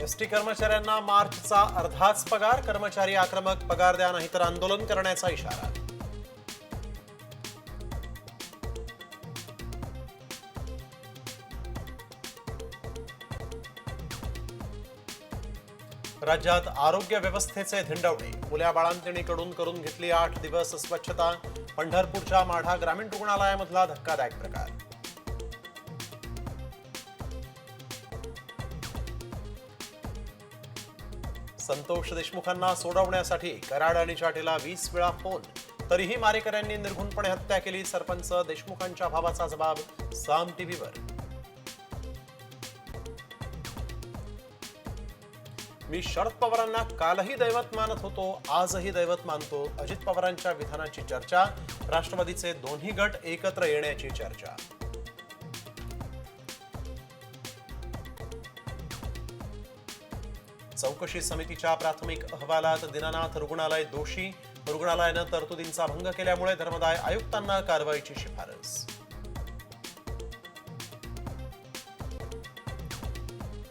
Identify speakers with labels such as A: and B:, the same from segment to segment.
A: ST कर्मचाऱ्यांना मार्चचा अर्धाच पगार कर्मचारी आक्रमक पगार द्या नाहीतर आंदोलन करण्याचा इशारा. राज्यात आरोग्य व्यवस्थेचे धिंडवणे मुल्या बाळांतिणीकडून करून घेतली आठ दिवस स्वच्छता. पंढरपूरच्या माढा ग्रामीण रुग्णालयामधला धक्कादायक प्रकार. संतोष देशमुखांना सोडवण्यासाठी कराड आणि चाटेला वीस वेळा फोन. तरीही मारेकऱ्यांनी निर्घुणपणे हत्या केली. सरपंच देशमुखांच्या भावाचा जबाब साम टीव्हीवर. मी शरद पवारांना कालही दैवत मानत होतो आजही दैवत मानतो. अजित पवारांच्या विधानाची चर्चा राष्ट्रवादीचे दोन्ही गट एकत्र येण्याची चर्चा. चौकशी समितीच्या प्राथमिक अहवालात दीनानाथ रुग्णालय दोषी. रुग्णालयानं तरतुदींचा भंग केल्यामुळे धर्मदाय आयुक्तांना कारवाईची शिफारस.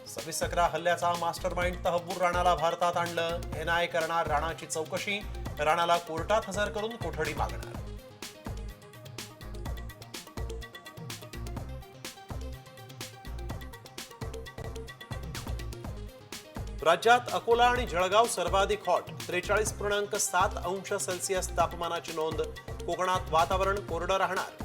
A: सव्वीस अकरा हल्ल्याचा मास्टर माइंड तहबूर राणाला भारतात आणलं. एनआय करणार राणाची चौकशी. राणाला कोर्टात हजर करून कोठडी मागणार. राज्यात अकोला आणि जळगाव सर्वाधिक हॉट त्रेचाळीस पूर्णांक सात अंश सेल्सिअस तापमानाची नोंद. कोकणात वातावरण कोरडं राहणार.